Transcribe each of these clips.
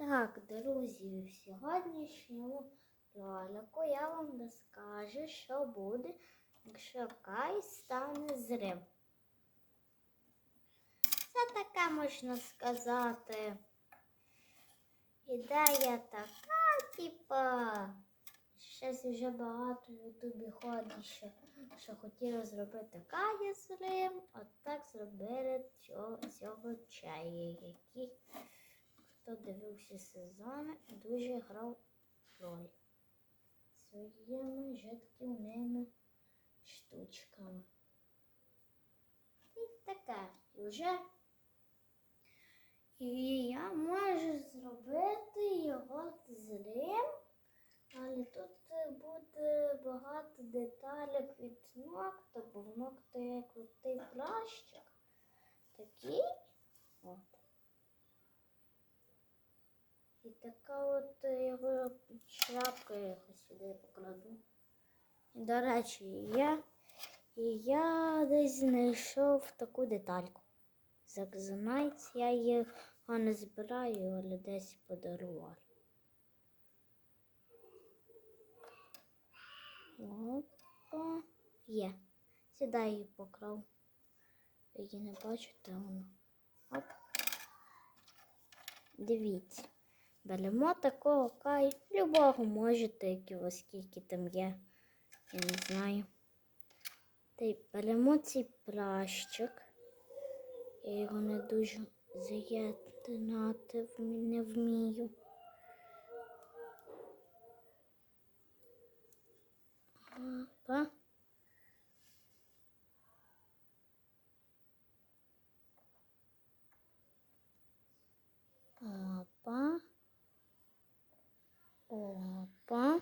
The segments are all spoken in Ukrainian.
Так, друзі, в сьогоднішньому ролику я вам розкажу, що буде, якщо Кай стане зрим. Це таке можна сказати. Ідея така, типа, щось вже багато в Ютубі ходить, що, що хотіли зробити Кая зрим, от так зробили цього, цього чая, який хто дивився сезони, дуже грав роль своїми жидківними штучками. І таке. І вже і я можу зробити його зрим, але тут буде багато деталей від ногтя, бо в ногтя є крутий плащик. Такий. От. І така от е, його шляпка я сюди покладу. До речі, я, я десь знайшов таку детальку. Закзинайць, я його не збираю, але десь подарував. Опа. Є. Сюди її покрав. Її не бачите, воно. Оп. Дивіться. Беремо такого кай. Любого можете, як його скільки там є. Я не знаю. Та беремо цей плащик. Я його не дуже заєднати не вмію. Опа. Опа.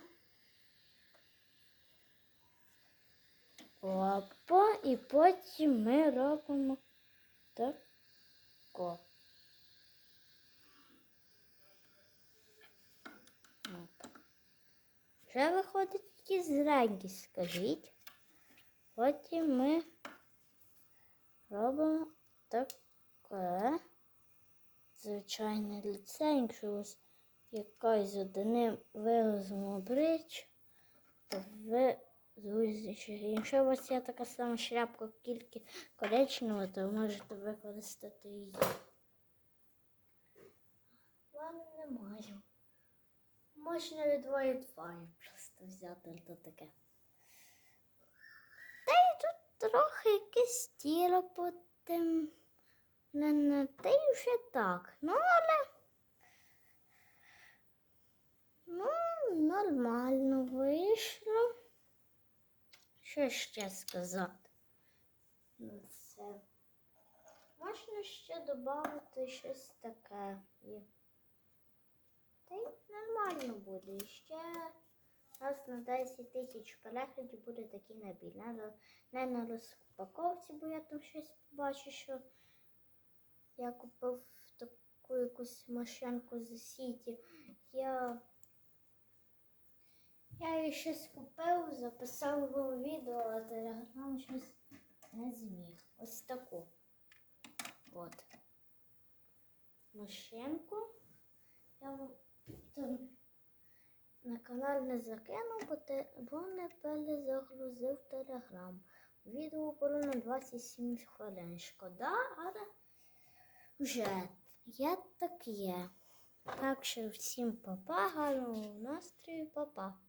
Опа. І потім ми робимо тако. Вже виходить такі зранки, скажіть. Потім ми робимо таке. Звичайне лице, якщо вас якась одним виразом облич, то ви друзі, якщо у вас є така сама шляпка, тільки коричнева, то ви можете використати її. Вам не маю. Можна від Wi-Fi просто взяти то таке. Та й тут трохи якесь тіло по тим. Не, та й вже так. Ну, але. Ну, нормально вийшло. Що ще сказати? Ну, все. Можна ще додати щось таке. Та й нормально буде. Ще раз на 10 тисяч переглядів буде такий набір. Не, на розпаковці, бо я там щось побачу, що я купив таку якусь машинку з Сіті. Я, я її щось купив, записав його відео, а телеграм щось не зміг. Ось таку. От. Машинку. Я вам там на канал не закинув, бо, не перезагрузив телеграм. Відео було на 27 хвилин. Шкода, але вже є так є. Так що всім папа, гарного настрою, папа.